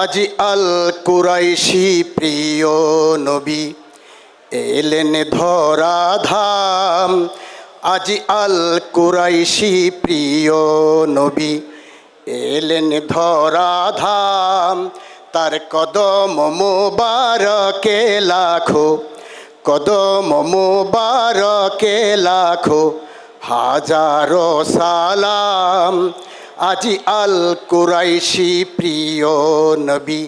আজি আল কুরাইশি প্রিয় নবী, এলেন ধরা ধাম আজি আল কুরাইশি প্রিয় নবী, এলেন ধরা ধাম তার কদম মোবারকে লাখো, কদম মোবারকে লাখো, হাজারো সালাম। আজি আল কুরাইশি প্রিয় নবী,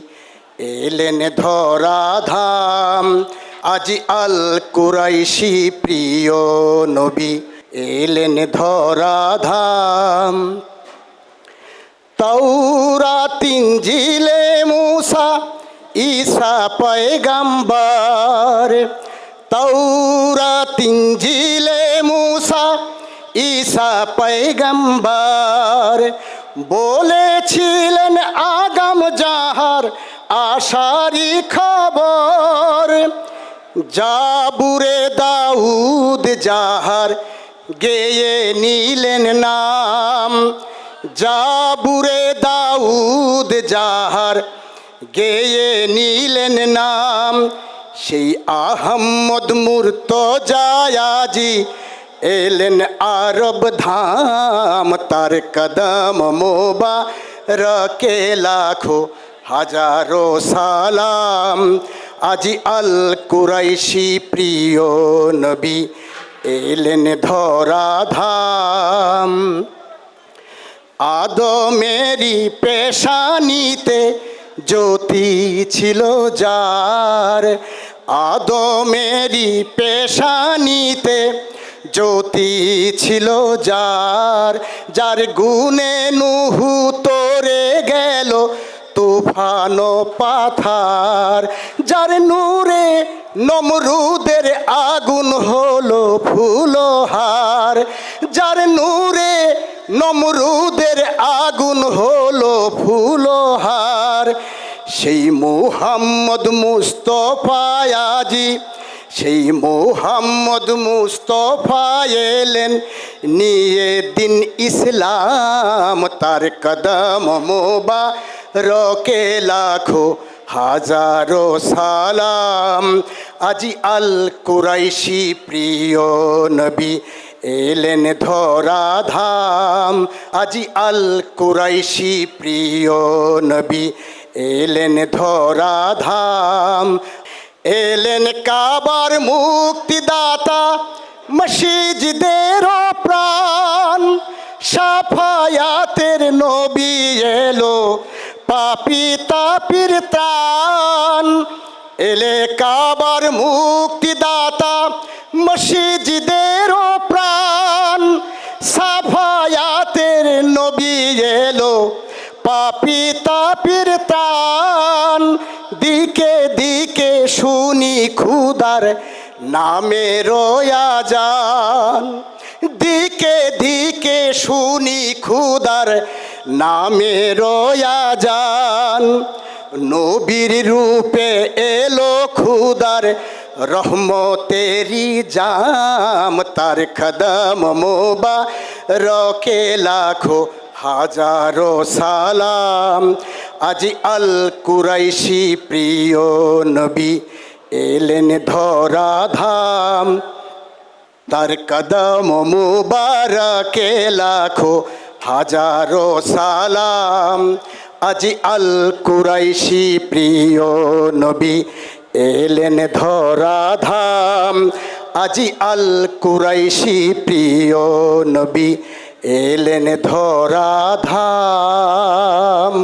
এলেন ধরা ধাম আজি আল কুরাইশি প্রিয় নবী, এলেন ধরা ধাম তাওরা তিনজিলে মুসা, ঈসা পয়গম্বর। তাওরা তিনজিলে মুসা ঈসা পয়গম্বর বলেছিলেন, আগাম যাহার আশারি খবর, জাবুরে দাউদ যাহার গেয়ে নিলেন নাম, জাবুরে দাউদ যাহার গেয়ে নিলেন নাম, সেই আহম্মদ মূর্ত জায়াজি এলেন আরব ধাম, তার কদম মোবা রকে লাখো হাজারো সালাম। আজি আল কুরাইশি প্রিয় নবী, এলেন ধরা ধাম। আদমেরি পেশানিতে জ্যোতি ছিল যার। আদমেরি পেশানিতে জ্যোতি ছিল যার যার গুণে নুহু তোরে গেল তুফান পাথার। যার নূরে নমরুদের আগুন হলো ফুলহার যার নূরে নমরুদের আগুন হলো ফুলহার সেই মুহাম্মদ মুস্তফায়াজি সেই মোহাম্মদ মুস্তফা এলেন, নিয়ে দিন ইসলাম তার কদম মোবা রকে লাখো হাজারো সালাম। আজি আল কুরাইশি প্রিয় নবী এলেন ধরা ধাম। আজি আল কুরাইশি প্রিয় নবী এলেন ধরা ধাম। এলেন কাবার মুক্তিদাতা, মসজিদের প্রাণ, সাফায়াতের নবী এলো, পাপি তাপির ত্রাণ। এলে কাবার মুক্তিদাতা, মসজিদের প্রাণ, সাফায়াতের নবী এলো, পাপি তাপির ত্রাণ। দিকে দিকে শুনি খুদার নামে রোয়া যান। দিকে দিকে শুনি খুদার নামে রোয়া যান। নবীর রূপে এলো খুদার রহমতেরি জাম। তার কদম মোবা রকে লাখো হাজারো সালাম। আজি আল কুরাইশি প্রিয় নবী এলেন ধরা ধাম তার কদম মুবারকে লাখো হাজারো সালাম। আজি আল কুরাইশি প্রিয় নবী এলেন ধরা ধাম আজি আল কুরাইশি প্রিয় নবী এলেন ধরা ধাম